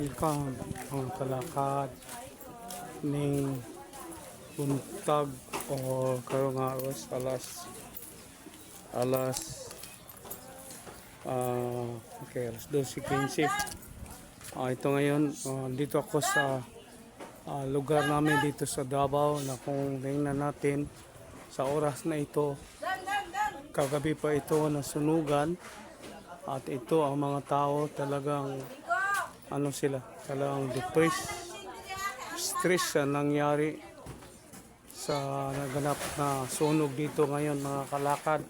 welcome ang talakad ning buntag o karong aros alas alas ah okay alas 12.15 Ah, ito ngayon ah, dito ako sa ah, lugar namin dito sa Davao na kung tingnan natin sa oras na ito kagabi pa ito nasunugan at ito ang mga tao talagang ano sila? Talagang depressed. Stress sa nangyari sa naganap na sunog dito ngayon mga kalakad.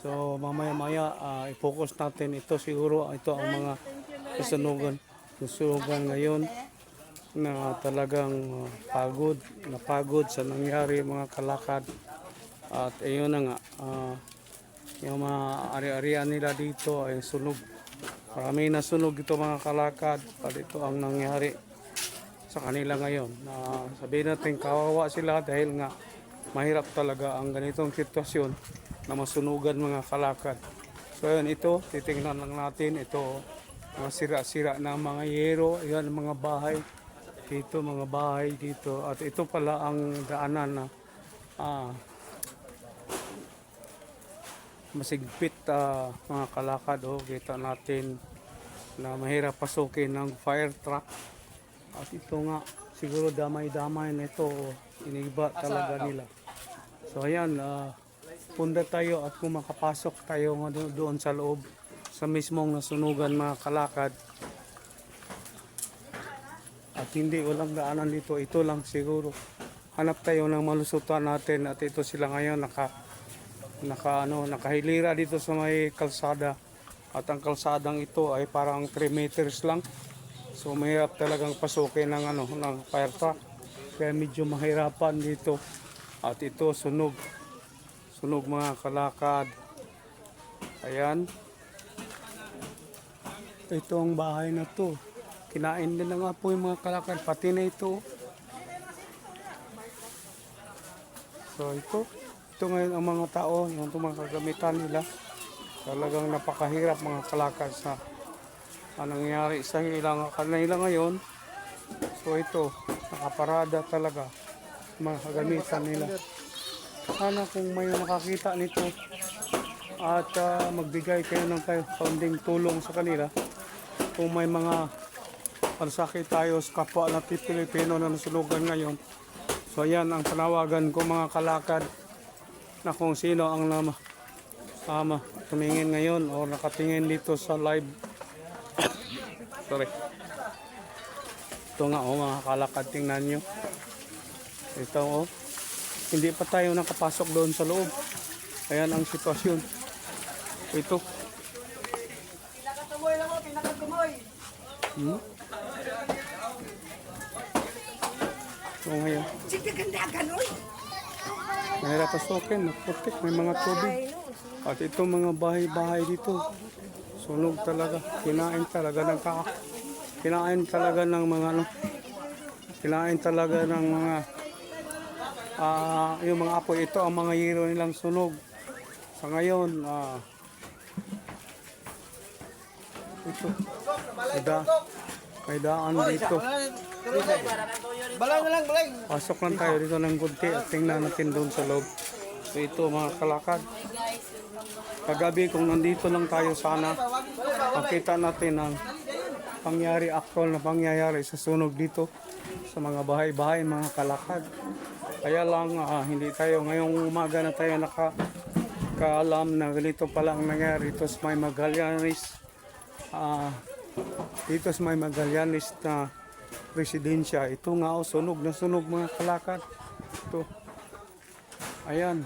So mamaya maya ah, i-focus natin ito. Siguro ito ang mga kasunugan. Kasunugan ngayon na talagang ah, pagod napagod sa nangyari mga kalakad. At ayun na nga ah, yung mga ari-arian nila dito ay sunog marami na sunog ito mga kalakad. At ito ang nangyari sa kanila ngayon. Na sabihin natin kawawa sila dahil nga mahirap talaga ang ganitong sitwasyon na masunugan mga kalakad. So yun ito titingnan lang natin. Ito mga sira-sira na mga yero. Yan mga bahay dito mga bahay dito. At ito pala ang daanan na ah, masigpit ah, mga kalakad oh, kita natin na mahirap pasukin ng fire truck. At ito nga siguro damay-damay nito oh, iniba talaga nila. So ayan ah, punta tayo at kung makapasok tayo doon sa loob sa mismong nasunugan mga kalakad. At hindi walang daanan dito. Ito lang siguro. Hanap tayo ng malusutan natin at ito sila ngayon naka naka ano nakahilira dito sa may kalsada. At ang kalsadang ito ay parang 3 meters lang. So mahirap talagang pasukin ng ano ng fire truck. Kaya medyo mahirapan dito. At ito sunog. Sunog mga kalakad. Ayan. Ito ang bahay na to. Kinain din na nga po yung mga kalakad. Pati na ito. So ito, ito ngayon ang mga tao, yung mga kagamitan nila. Talagang napakahirap mga kalakad sa anong nangyari sa ilang kanila ngayon. So ito, nakaparada talaga mga kagamitan nila. Sana kung may makakita nito at ah, magbigay kayo ng kayo kaunding tulong sa kanila. Kung may mga pansakit tayo sa kapwa natin Pilipino na nasunugan ngayon, So yan ang panawagan ko mga kalakad na kung sino ang nama ama tumingin ngayon o nakatingin dito sa live. Sorry. Ito nga oh mga kalakad tingnan nyo. Ito oh. Hindi pa tayo nakapasok doon sa loob. Ayan ang sitwasyon. Ito. Pinakatumoy lang mo, pinakatumoy. Hmm? So ngayon, Sige, gandagan, oy. Mahirap pasukin, naputik, may mga tubig. At ito mga bahay-bahay dito. Sunog talaga. Kinain talaga ng ka Kinain talaga ng mga ano. Kinain talaga ng mga ah yung mga apoy. Ito ang mga hero nilang sunog. Sa ngayon, ah ito. May, da, may daan dito. Balay na lang, balay. Pasok lang tayo dito ng kunti at tingnan natin doon sa loob. So ito mga kalakad. Kagabi kung nandito lang tayo sana, makita natin ang pangyari, actual na pangyayari sa sunog dito sa mga bahay-bahay, mga kalakad. Kaya lang ah, hindi tayo ngayong umaga na tayo nakakaalam na ganito pala ang nangyari dito sa may Magallanes. Ah, dito sa may Magallanes na residensya. Ito nga oh, sunog na sunog mga kalakad. Ito. Ayan.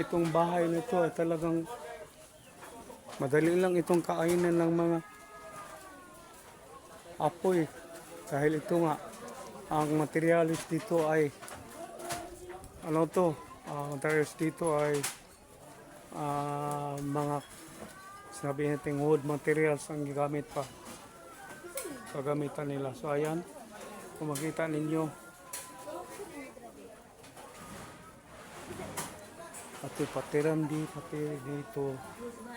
Itong bahay nito ay talagang madali lang itong kainan ng mga apoy. Dahil ito nga, ang materialis dito ay ano to, ang materialis dito ay ah, mga sinabi natin wood materials ang gigamit pa kagamitan nila. So ayan. Kung makita ninyo. Pati patiramdi pati dito.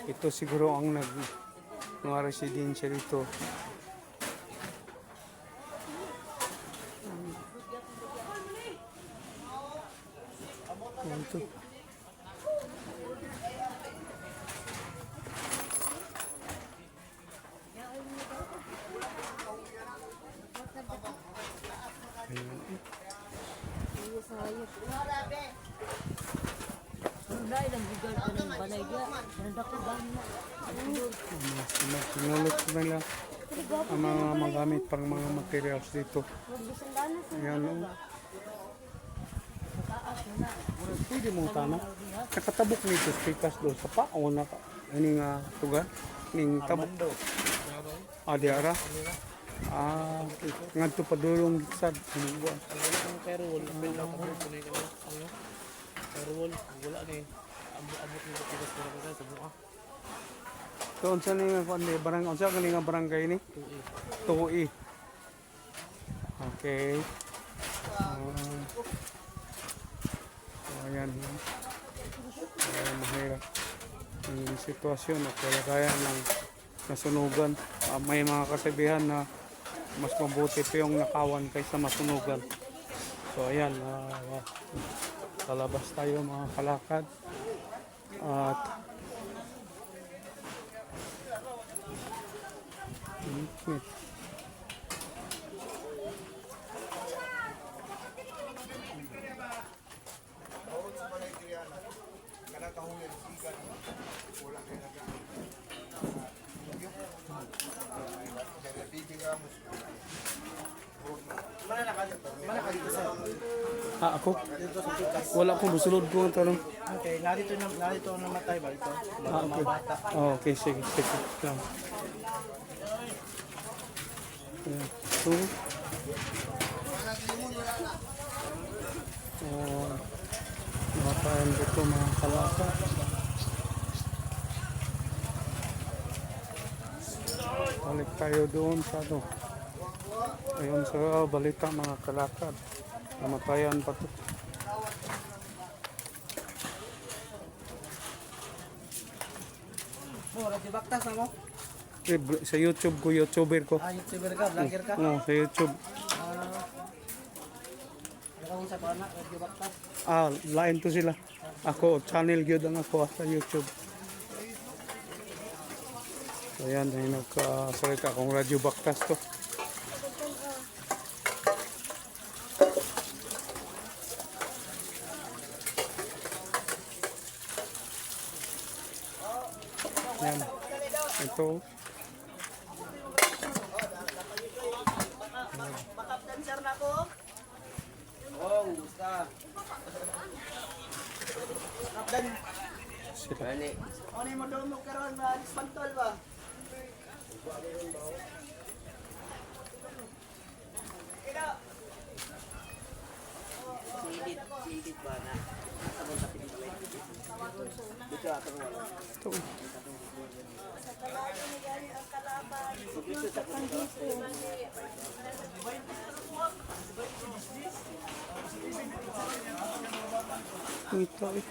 Ito siguro ang nag mga residensya dito Thank you. Bugal ka ng balay dia. Nandako gani na. Mga sinulot nila ang mga magamit pang mga materials dito. Ayan o. Pwede mo tana. Nakatabok nito speakers do sa pa o naka ini nga tuga ning tabok. Ah, di ara. Ah, ngadto pa dulong sa buwan. pero wala pa lang ko ano ano pero wala ni abot ni tigas ko ko sa buka Doon sa ni ni barang unsa kani nga barangay ni? Tuwi. Okay. Ah. So, yun. Ayan, mahirap. Yung sitwasyon o kalagayan ng nasunugan. Ah, may mga kasabihan na mas mabuti pa yung nakawan kaysa masunugan. So ayan, kalabas tayo mga kalakad. At init. Ah, ako? Wala akong busulod ko ang tanong. Okay, narito na narito na namatay ba ito? Ah, okay. Oh, okay, sige, sige. Lang. Ayan. So, oh, nakakain dito mga kalaka. Balik tayo doon sa ano. Ayun sa balita mga kalakad. Namatayan pa to. Mo? Eh, Sa YouTube ko, YouTuber ko. Ah, YouTuber ka, vlogger ka? Oo, sa YouTube. Ano sa radyo baktas? Ah, lain to sila. Ako, channel gyud ang ako ah, sa YouTube. So yan, ay nagkasalita akong radyo baktas to. Yan. Ito. Makaptan sir na ko. Oh, gusta. Kaptan, Sila. ano mo daw mo karon na dispantol ba? Silid, silid ba na? Sabon sa pinili. Dito ato wala. Ito. Ito eh. Ano mangani? Ano mangani kadaghan? Kadaghan Ayun, tapos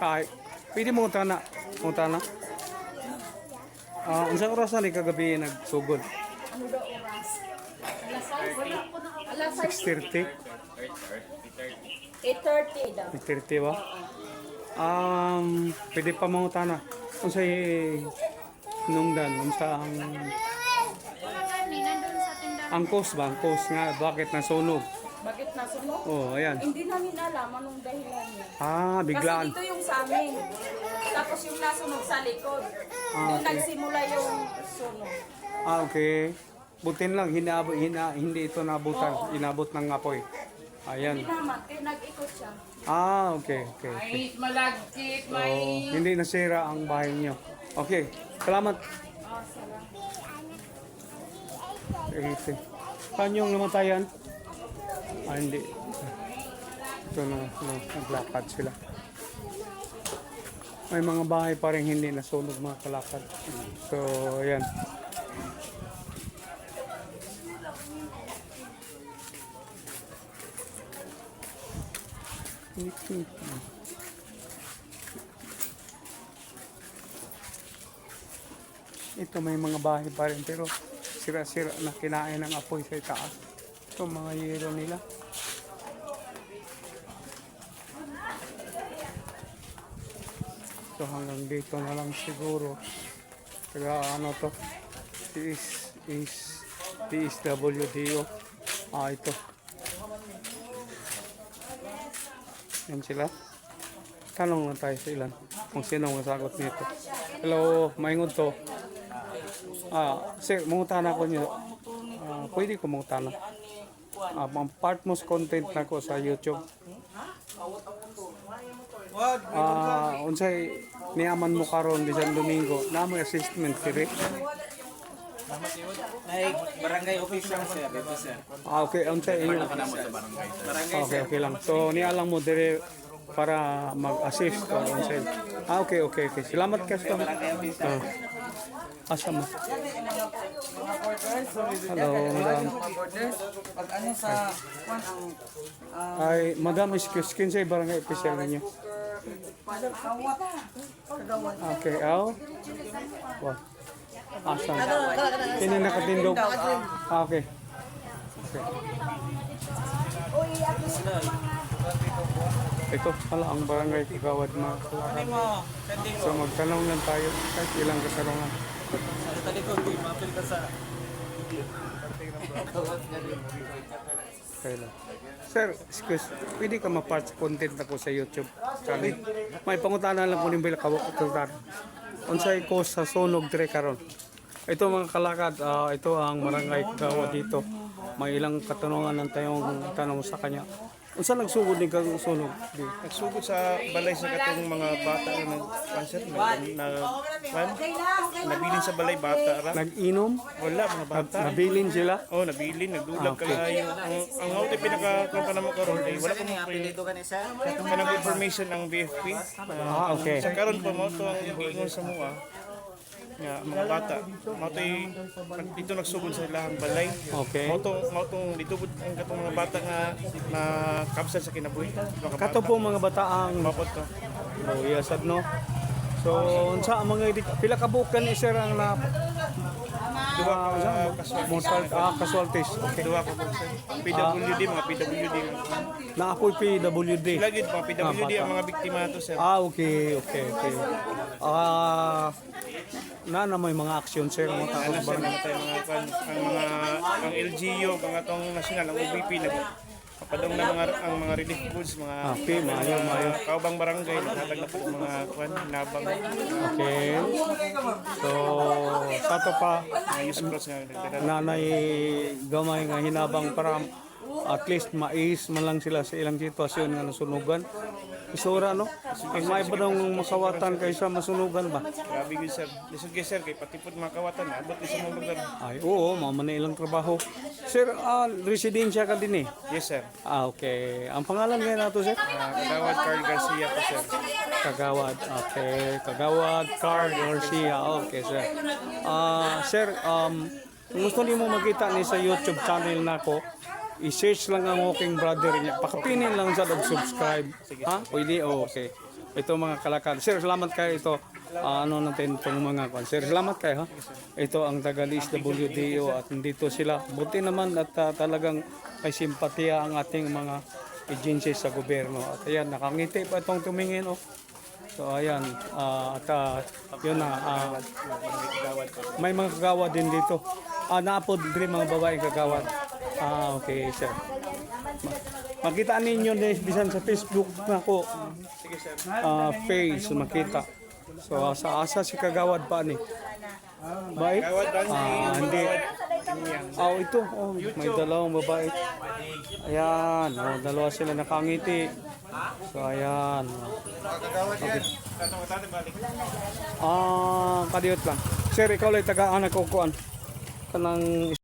Ay, pwede mo tana. Mo tana. Ah, unsa oras na ni kagabi nagsugod? Alas 6:30, 8.30 daw. 6:30 ba? Um, pwede pa mo tana. Unsay nungdan, unsa ang angkos ba? Angkos nga bakit nasunog? Bakit nasunog? Oh, ayan. Hindi namin alam anong dahilan niya. Ah, Kasi biglaan. dito yung sa amin. Tapos yung nasunog sa likod. Ah, Doon okay. nagsimula yung sunog. Ah, okay. Butin lang, hinaabot, hina, hindi ito nabutan. Inabot ng apoy. Ayan. Naman, kaya nag-ikot siya. Ah, okay, okay. okay. malagkit, So, hindi nasira ang bahay niyo. Okay, salamat. Okay. Saan yung namatayan? Ah, hindi. Ito na, no, naglakad sila. May mga bahay pa rin hindi nasunog mga kalakad. So, ayan. Ito may mga bahay pa rin pero sira-sira na kinain ng apoy sa itaas. Ito mga yero nila. So hanggang dito na lang siguro. Kaya ano to? Is is DSWDO. Ah, ito. Yan sila. Tanong lang tayo sa ilan kung sino ang masagot nito. Hello, maingod to. Ah, sir, mungutahan ako niyo. Ah, pwede ko mungutahan. Ah, ang part most content na ko sa YouTube. Ah, unsay niyaman mo karon bisan Domingo, na mo assessment dire. Ay, barangay official sir, dito sir. Ah, okay, unsay iyo. Okay, okay lang. So niya lang mo dire para mag-assist o unsay. Ah, okay, okay, okay. Salamat ka sa. Ah. Asa mo? Hello, madam. Ay, madam, excuse, kinsay barangay official ninyo? Okay, aw. Wow. Asa? Kini nakatindog. Ah, okay. Okay. Ito pala ang barangay Kagawad mga sending So magtanong lang tayo kahit ilang katarungan. sa talikod, di mapil ka sa, Okay lang. Sir, excuse, pwede ka ma-part sa content ako sa YouTube channel. May pangutana lang kung nimbil ka kututan. Unsay ko sa sunog dire karon. Ito mga kalakad, ah, ito ang barangay Kagawa dito. May ilang katanungan lang tayong tanong sa kanya. Unsa nagsugod ni kang sunog? Di. Nagsugod sa balay sa katong mga bata na nag-cancer na, na, na nabilin sa balay bata ra. Nag-inom? Wala mga bata. Nabilin sila? Oh, nabilin, nagdulag Okay. kalayo. Ang ang out pinaka kung ka naman karon ay wala ko Ano yung apelido ka ni sir? kanang information ang BFP. Ah, okay. Sa karon pa mo to ang giingon sa mua nga mga bata mo to dito nagsugod sa ilahang balay Okay. mo to mo to dito pud ang katong mga bata nga na kapsel sa kinabuhi Kato po mga bata ang mapot to Oh, yes, no. So, unsa ang mga pila ka ni sir ang na duha ka kaswal mortal ah, casualties. Okay. duha ka po sa PWD mga PWD Na ako'y PWD. lagi mga PWD ang mga biktima to sir Ah, okay, okay, okay. Ah, na na may mga action sir mga tao sa barangay. mga ang mga ang LGU mga tong national ang OBP nag Padong na mga ang mga relief goods mga Ah, Okay, maayo, maayo. kaubang barangay naghatag na po mga kwan nabang Okay. So, sa to pa mga use cross nga nanay gamay nga hinabang para at least mais man lang sila sa ilang sitwasyon nga nasunugan. Isura no? Ang may ba daw masawatan kaysa masunugan ba? grabe yun sir lisod kay sir kay patipod mga kawatan abot sa mga lugar Ay, oo, mama na ilang trabaho. Sir, ah, residensya ka din eh. yes sir Ah, okay. Ang pangalan ngayon nato, sir? uh, Kadawad Carl Garcia po sir Kagawad. Okay. Kagawad Carl Garcia. Okay, sir. Ah, sir, um, gusto niyo mo makita ni sa YouTube channel nako, i-search lang ang Walking Brother niya. Pakapinin lang sa og subscribe. Ha? Pwede? Oh, okay. Ito mga kalakad. Sir, salamat kayo ito. Ah, ano natin itong mga kwan. Sir, salamat kayo ha. Ito ang taga WDO at nandito sila. Buti naman at ah, talagang may simpatiya ang ating mga agency sa gobyerno. At ayan, nakangiti pa itong tumingin. Oh. So ayan, ah, at ah, yun na, ah, may mga kagawad din dito. Ah, naapod din mga babaeng kagawad. Ah, okay, sir. Makita ninyo din bisan sa Facebook na ko. Sige, sir. Ah, face makita. So asa asa si kagawad pa ni. Bye. Ah, hindi. Oh, ito. Oh, may dalawang babae. Ayan, oh, dalawa sila nakangiti. So, ayan. Okay. Ah, kadiyot lang. Sir, ikaw lang taga anak ko kuan. Kanang